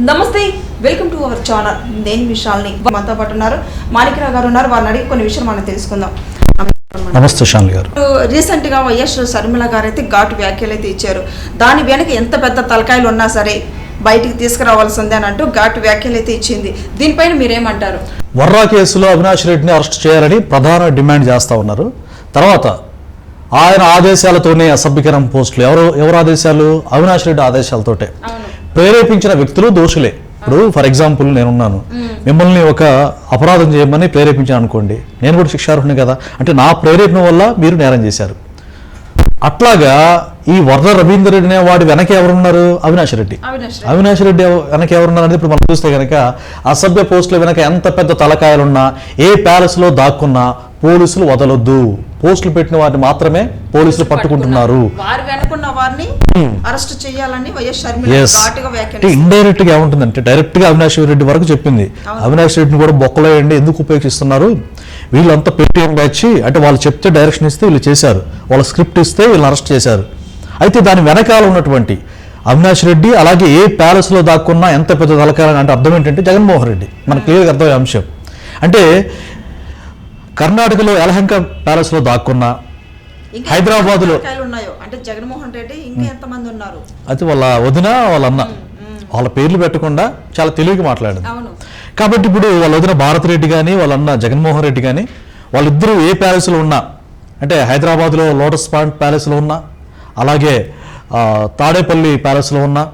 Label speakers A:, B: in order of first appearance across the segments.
A: నమస్తే welcome to our channel. నేను విశాల్ని మనతో పాటు ఉన్నారు. మాణికరావు గారు ఉన్నారు. వారిని అడిగి కొన్ని విషయాలు మనం తెలుసుకుందాం.
B: నమస్తే శాన్వి గారు.
A: రీసెంట్గా వైఎస్ షర్మిల గారు అయితే ఘాటు వ్యాఖ్యలు అయితే ఇచ్చారు. దాని వెనక ఎంత పెద్ద తలకాయలు ఉన్నా సరే బయటికి తీసుకురావాల్సిందే అని అంటూ ఘాటు వ్యాఖ్యలు అయితే ఇచ్చింది. దీనిపైన మీరేమంటారు?
B: వర్రా కేసులో అవినాష్ రెడ్డిని అరెస్ట్ చేయాలని ప్రధాన డిమాండ్ చేస్తూ ఉన్నారు. తర్వాత ఆయన ఆదేశాలతోనే అసభ్యకరం పోస్టులు. ఎవరు ఎవరు ఆదేశాలు? అవినాష్ రెడ్డి ఆదేశాలతోటే. ప్రేరేపించిన వ్యక్తులు దోషులే. ఇప్పుడు ఫర్ ఎగ్జాంపుల్ నేనున్నాను. మిమ్మల్ని ఒక అపరాధం చేయమని ప్రేరేపించాను అనుకోండి. నేను కూడా శిక్షార్హుని కదా. అంటే నా ప్రేరేపణ వల్ల మీరు నేరం చేశారు. అట్లాగా ఈ వర్ర రవీందర్ రెడ్డి అనే వాడి వెనక ఎవరున్నారు? అవినాష్ రెడ్డి.
A: అవినాష్
B: రెడ్డి. వెనక ఎవరున్నారు అనేది ఇప్పుడు మనం చూస్తే కనుక అసభ్య పోస్టుల వెనక ఎంత పెద్ద తలకాయలున్నా ఏ ప్యాలెస్లో దాక్కున్నా పోలీసులు వదలొద్దు. పోస్టులు పెట్టిన వారిని మాత్రమే పోలీసులు పట్టుకుంటున్నారు.
A: వారిని అరెస్ట్ చేయాలని వైఎస్ షర్మిల
B: ఇండైరెక్ట్గా ఏముంటుందంటే డైరెక్ట్గా అవినాష్ రెడ్డి వరకు చెప్పింది. అవినాష్ రెడ్డిని కూడా బొక్కలో వేయండి ఎందుకు ఉపయోగిస్తున్నారు? వీళ్ళంతా పేటీఎం బ్యాచ్ అంటే వాళ్ళు చెప్తే డైరెక్షన్ ఇస్తే వీళ్ళు చేశారు. వాళ్ళ స్క్రిప్ట్ ఇస్తే వీళ్ళని అరెస్ట్ చేశారు. అయితే దాని వెనకాల ఉన్నటువంటి అవినాష్ రెడ్డి అలాగే ఏ ప్యాలెస్లో దాక్కున్నా ఎంత పెద్ద తలకాలని అంటే అర్థం ఏంటంటే జగన్మోహన్ రెడ్డి. మనకు క్లియర్గా అర్థమయ్యే అంశం. అంటే కర్ణాటకలో యలహంక ప్యాలెస్లో దాక్కున్నా హైదరాబాదులో-
A: అంటే జగన్మోహన్ రెడ్డి ఇంకా ఎంతమంది ఉన్నారు?
B: అయితే వాళ్ళ వదిన వాళ్ళ అన్న. వాళ్ళ పేర్లు పెట్టకుండా చాలా తెలివిగా మాట్లాడింది. కాబట్టి ఇప్పుడు వాళ్ళ వదిన భారత్ రెడ్డి కానీ వాళ్ళ అన్న జగన్మోహన్ రెడ్డి కానీ వాళ్ళిద్దరూ ఏ ప్యాలెస్లో ఉన్నా అంటే హైదరాబాద్లో లోటస్ పాయింట్ ప్యాలెస్లో ఉన్నా అలాగే తాడేపల్లి ప్యాలెస్లో ఉన్నా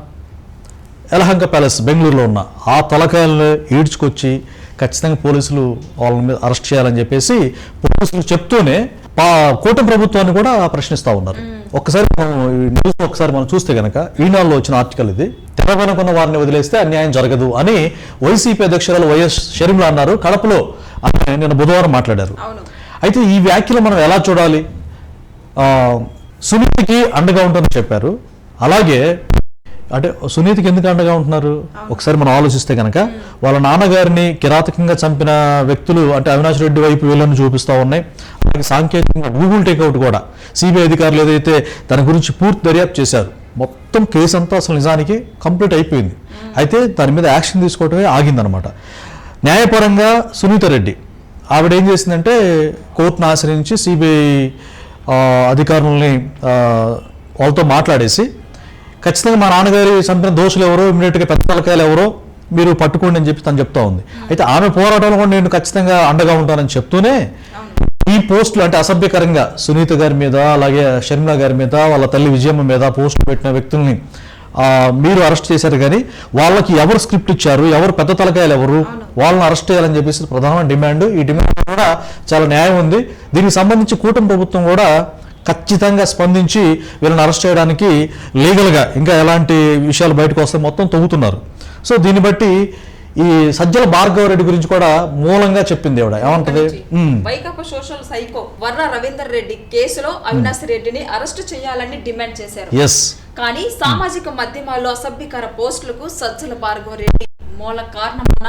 B: యలహంక ప్యాలెస్ బెంగళూరులో ఉన్న ఆ తలకాయలను ఈడ్చుకొచ్చి ఖచ్చితంగా పోలీసులు వాళ్ళ మీద అరెస్ట్ చేయాలని చెప్పేసి పోలీసులు చెప్తూనే పా కూటమి ప్రభుత్వాన్ని కూడా ప్రశ్నిస్తూ ఉన్నారు. ఈ న్యూస్ ఒకసారి మనం చూస్తే కనుక ఈనాడులో వచ్చిన ఆర్టికల్ ఇది. తెర వెనుకున్న వారిని వదిలేస్తే అన్యాయం జరగదు అని వైసీపీ అధ్యక్షురాలు వైఎస్ షర్మిల అన్నారు. కడపలో నిన్న బుధవారం మాట్లాడారు. అయితే ఈ వ్యాఖ్యలు మనం ఎలా చూడాలి? ఆ, సునీతికి అండగా ఉంటుందని చెప్పారు. అలాగే అంటే సునీతికి ఎందుకు అండగా ఉంటున్నారు? ఒకసారి మనం ఆలోచిస్తే కనుక వాళ్ళ నాన్నగారిని కిరాతకంగా చంపిన వ్యక్తులు అంటే అవినాష్ రెడ్డి వైపు వీళ్ళని చూపిస్తూ ఉన్నాయి. అలాగే సాంకేతికంగా గూగుల్ టేక్అవుట్ కూడా సిబిఐ అధికారులు ఏదైతే తన గురించి పూర్తి దర్యాప్తు చేశారు మొత్తం కేసు అంతా అసలు నిజానికి కంప్లీట్ అయిపోయింది. అయితే దాని మీద యాక్షన్ తీసుకోవటమే ఆగిందనమాట న్యాయపరంగా సునీత రెడ్డి ఆవిడ ఏం చేసిందంటే కోర్టును ఆశ్రయించి సిబిఐ అధికారులని వాళ్ళతో మాట్లాడేసి ఖచ్చితంగా మా నాన్నగారి చంపిన దోషులు ఎవరో ఇమీడియట్గా పెద్ద తలకాయలు ఎవరో మీరు పట్టుకోండి అని చెప్పి తను చెప్తా ఉంది. అయితే ఆమె పోరాటంలో కూడా నేను ఖచ్చితంగా అండగా ఉంటానని చెప్తూనే ఈ పోస్టులు అంటే అసభ్యకరంగా సునీత గారి మీద అలాగే షర్మిల గారి మీద వాళ్ళ తల్లి విజయమ్మ మీద పోస్టులు పెట్టిన వ్యక్తుల్ని మీరు అరెస్ట్ చేశారు కానీ వాళ్ళకి ఎవరు స్క్రిప్ట్ ఇచ్చారు ఎవరు పెద్ద తలకాయలు ఎవరు వాళ్ళని అరెస్ట్ చేయాలని చెప్పేసి ప్రధాన డిమాండ్. ఈ డిమాండ్ కూడా చాలా న్యాయం ఉంది. దీనికి సంబంధించి కూటమి ప్రభుత్వం కూడా ఖచ్చితంగా స్పందించి వీళ్ళని అరెస్ట్ చేయడానికి లీగల్గా ఇంకా ఎలాంటి విషయాలు బయటకు వస్తే మొత్తం తవ్వుతున్నారు. సో దీన్ని బట్టి ఈ సజ్జల భార్గవ రెడ్డి గురించి కూడా మూలంగా చెప్పింది ఆవిడ ఏమంటది.
A: వైకాపా సోషల్ సైకో వర్ర రవీందర్ రెడ్డి కేసులో అవినాష్ రెడ్డిని అరెస్టు చేయాలని డిమాండ్ చేశారు.
B: ఎస్
A: కానీ సామాజిక మాధ్యమాల్లో అసభ్యకర పోస్టులకు సజ్జల భార్గవ రెడ్డి మూల కారణమన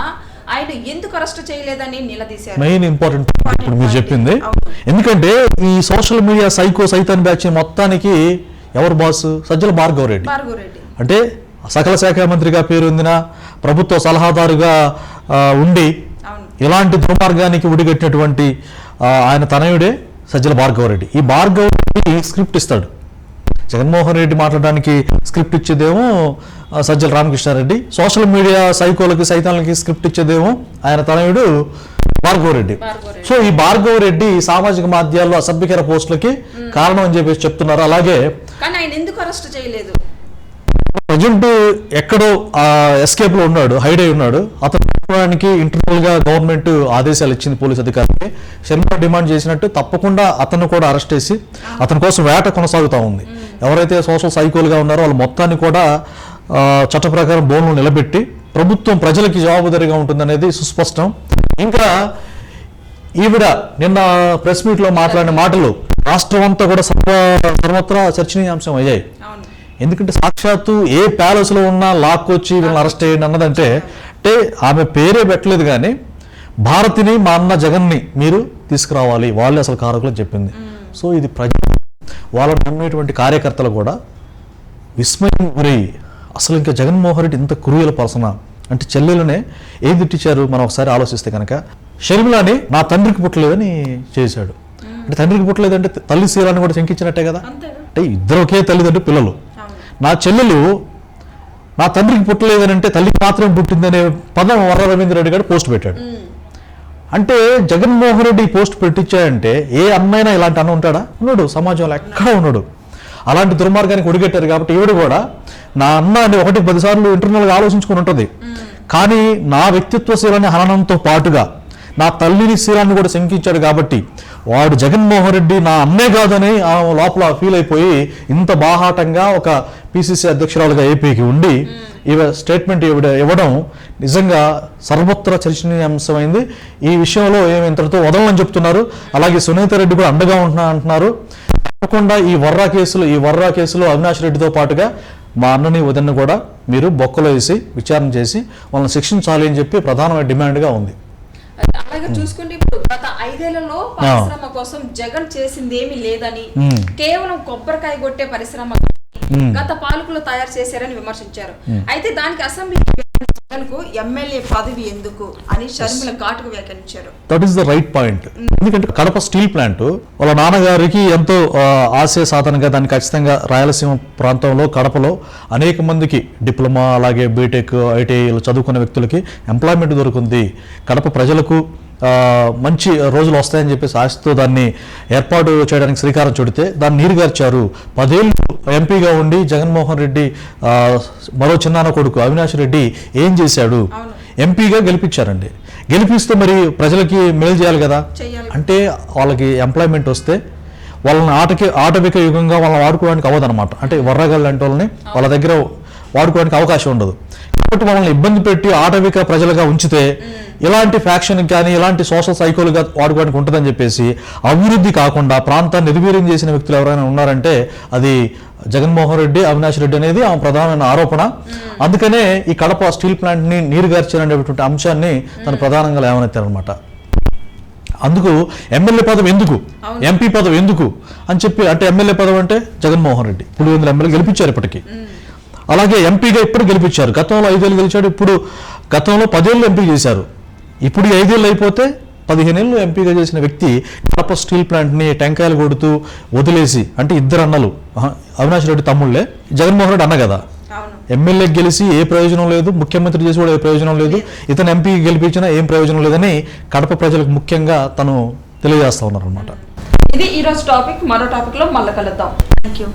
A: ఆయన ఎందుకు అరెస్టు చేయలేదని నిలదీశారు.
B: మెయిన్ ఇంపార్టెంట్ ఇప్పుడు మీరు చెప్పింది. ఎందుకంటే ఈ సోషల్ మీడియా సైకో సైతాన్ బ్యాచ్ మొత్తానికి ఎవరు బాస్ సజ్జల భార్గవ రెడ్డి
A: భార్గవ రెడ్డి
B: అంటే సకల శాఖ మంత్రిగా పేరొందిన ప్రభుత్వ సలహాదారుగా ఉండి ఇలాంటి దుర్మార్గానికి ఉడిగట్టినటువంటి ఆయన తనయుడే సజ్జల భార్గవ రెడ్డి ఈ భార్గవ రెడ్డి స్క్రిప్ట్ ఇస్తాడు. జగన్మోహన్ రెడ్డి మాట్లాడడానికి స్క్రిప్ట్ ఇచ్చేదేమో సజ్జల రామకృష్ణారెడ్డి. సోషల్ మీడియా సైకోలకి సైతాలకి స్క్రిప్ట్ ఇచ్చేదేమో ఆయన తనయుడు భార్గవ రెడ్డి సో ఈ భార్గవ రెడ్డి సామాజిక మాధ్యాల్లో అసభ్యకర పోస్టులకి కారణం అని చెప్పేసి చెప్తున్నారు. అలాగే
A: కానీ ఆయన ఎందుకు అరెస్ట్ చేయలేదు?
B: ప్రజెంట్ ఎక్కడో ఎస్కేప్లో ఉన్నాడు హైడ్ అయి ఉన్నాడు. అతను ఇంటర్నల్గా గవర్నమెంట్ ఆదేశాలు ఇచ్చింది పోలీస్ అధికారులకి. శర్మ డిమాండ్ చేసినట్టు తప్పకుండా అతను కూడా అరెస్ట్ చేసి అతని కోసం వేట కొనసాగుతూ ఉంది. ఎవరైతే సోషల్ సైకోలుగా ఉన్నారో వాళ్ళ మొత్తాన్ని కూడా చట్ట ప్రకారం బోన్లు నిలబెట్టి ప్రభుత్వం ప్రజలకి జవాబుదారీగా ఉంటుందనేది సుస్పష్టం. ఇంకా ఈవిడ నిన్న ప్రెస్ మీట్లో మాట్లాడిన మాటలు రాష్ట్రం అంతా కూడా సర్వ సర్వత్రా చర్చనీయాంశం అయ్యాయి. ఎందుకంటే సాక్షాత్తు ఏ ప్యాలెస్లో ఉన్నా లాక్కొచ్చి వీళ్ళని అరెస్ట్ చేయండి అన్నదంటే అంటే ఆమె పేరే పెట్టలేదు కానీ భారతిని మా అన్న జగన్ని మీరు తీసుకురావాలి. వాళ్ళే అసలు కారకులు చెప్పింది. సో ఇది ప్రజ వాళ్ళని నమ్మేటువంటి కార్యకర్తలు కూడా విస్మయం గురై అసలు ఇంకా జగన్మోహన్ రెడ్డి ఇంత క్రూయల పర్సన అంటే చెల్లెలనే ఏం తిట్టించారు? మనం ఒకసారి ఆలోచిస్తే కనుక షర్మిలాని నా తండ్రికి పుట్టలేదని చేశాడు. అంటే తండ్రికి పుట్టలేదంటే తల్లి శీలాన్ని కూడా శంకించినట్టే కదా? అంటే ఇద్దరు ఒకే తల్లిదండ్రులు పిల్లలు. నా చెల్లెలు నా తండ్రికి పుట్టలేదని అంటే తల్లికి మాత్రం పుట్టిందనే పదం వర్ర రవీంద్ర రెడ్డి గారు పోస్ట్ పెట్టాడు. అంటే జగన్మోహన్ రెడ్డి పోస్ట్ పెట్టించాడంటే ఏ అన్నైనా ఇలాంటి అన్న ఉంటాడా? ఉన్నాడు. సమాజంలో ఎక్కడా ఉన్నాడు. అలాంటి దుర్మార్గానికి ఒడిగట్టారు కాబట్టి ఈవిడ కూడా నా అన్న అని ఒకటి పదిసార్లు ఇంటర్నల్గా ఆలోచించుకుని ఉంటుంది. కానీ నా వ్యక్తిత్వ శీలాన్ని హననంతో పాటుగా నా తల్లిని శీలాన్ని కూడా శంకించాడు కాబట్టి వాడు జగన్మోహన్ రెడ్డి నా అన్నే కాదని ఆ లోపల ఫీల్ అయిపోయి ఇంత బాహాటంగా ఒక పిసిసి అధ్యక్షురాలుగా ఏపీకి ఉండి ఇవ స్టేట్మెంట్ ఇవ్వడం నిజంగా సర్వత్ర చర్చనీయాంశమైంది. ఈ విషయంలో ఏమి ఇంతటితో వదలని చెప్తున్నారు. అలాగే సునీత రెడ్డి కూడా అండగా ఉంటున్నా అంటున్నారు. తప్పకుండా ఈ వర్రా కేసులు ఈ వర్రా కేసులో అవినాష్ రెడ్డితో పాటుగా మా అన్నని వదిన కూడా మీరు బొక్కలో వేసి విచారణ చేసి వాళ్ళని శిక్షించాలి అని చెప్పి ప్రధానమైన డిమాండ్గా ఉంది.
A: అలాగే చూసుకుంటే ఇప్పుడు గత ఐదేళ్ళలో పరిశ్రమ కోసం జగన్ చేసింది ఏమీ లేదని. కేవలం కొబ్బరికాయ కొట్టే పరిశ్రమ. గత పాలకులు తయారు చేశారని విమర్శించారు. అయితే దానికి అసెంబ్లీ ఎమ్మెల్యే పదవి ఎందుకు అని షర్మిల ఘాటుకు వ్యాఖ్యానించారు.
B: That is the right point ఎందుకంటే కడప స్టీల్ ప్లాంట్ వాళ్ళ నాన్నగారికి ఎంతో ఆశయ సాధనగా దాన్ని ఖచ్చితంగా రాయలసీమ ప్రాంతంలో కడపలో అనేక మందికి డిప్లొమా అలాగే బీటెక్ ఐటీఐలు చదువుకున్న వ్యక్తులకి ఎంప్లాయ్మెంట్ దొరుకుంది కడప ప్రజలకు మంచి రోజులు వస్తాయని చెప్పేసి ఆశతో దాన్ని ఏర్పాటు చేయడానికి శ్రీకారం చుడితే దాన్ని నీరుగార్చారు. పదేళ్ళు ఎంపీగా ఉండి జగన్మోహన్ రెడ్డి మరో చిన్నాన్న కొడుకు అవినాష్ రెడ్డి ఏం చేశాడు. ఎంపీగా గెలిపించారండి. గెలిపిస్తే మరి ప్రజలకి మేలు చేయాలి కదా. అంటే వాళ్ళకి ఎంప్లాయ్మెంట్ వస్తే వాళ్ళని ఆటకి ఆటవిక యుగంగా వాళ్ళని వాడుకోవడానికి అవ్వదన్నమాట. అంటే వర్రగల్ లాంటి వాళ్ళని వాళ్ళ దగ్గర వాడుకోవడానికి అవకాశం ఉండదు. కాబట్టి వాళ్ళని ఇబ్బంది పెట్టి ఆటవిక ప్రజలుగా ఉంచితే ఇలాంటి ఫ్యాక్షన్ కానీ ఇలాంటి సోషల్ సైకోలుగా వాడుకోవడానికి ఉంటుందని చెప్పేసి అభివృద్ధి కాకుండా ప్రాంతాన్ని నిర్వీర్యం చేసిన వ్యక్తులు ఎవరైనా ఉన్నారంటే అది జగన్మోహన్ రెడ్డి అవినాష్ రెడ్డి అనేది ఆమె ప్రధానమైన ఆరోపణ. అందుకనే ఈ కడప స్టీల్ ప్లాంట్ని నీరుగార్చారనేటువంటి అంశాన్ని తను ప్రధానంగా లేవనెత్తారనమాట అందుకు ఎమ్మెల్యే పదవి ఎందుకు? ఎంపీ పదవి ఎందుకు? అని చెప్పి అంటే ఎమ్మెల్యే పదవి అంటే జగన్మోహన్ రెడ్డి. ఇప్పుడు వందల ఎమ్మెల్యే గెలిపించారు ఇప్పటికి. అలాగే ఎంపీగా ఇప్పుడు గెలిపించారు. గతంలో ఐదేళ్ళు గెలిచాడు ఇప్పుడు గతంలో పదేళ్ళు ఎంపీ చేశారు. ఇప్పుడు ఈ ఐదేళ్ళు అయిపోతే పదిహేనేళ్ళు ఎంపీగా చేసిన వ్యక్తి కడప స్టీల్ ప్లాంట్ని టెంకాయలు కొడుతూ వదిలేసి అంటే ఇద్దరు అన్నలు అవినాష్ రెడ్డి తమ్ముళ్ళే జగన్మోహన్ రెడ్డి అన్న కదా?
A: అవును.
B: ఎమ్మెల్యే గెలిచి ఏ ప్రయోజనం లేదు ముఖ్యమంత్రి చేసి కూడా ఏ ప్రయోజనం లేదు ఇతను ఎంపీ గెలిపించినా ఏం ప్రయోజనం లేదని కడప ప్రజలకు ముఖ్యంగా తను తెలియజేస్తా ఉన్నారు అనమాట
A: ఇది ఈ రోజు టాపిక్ మరో టాపిక్లో మళ్ళీ కలుద్దాం. Thank you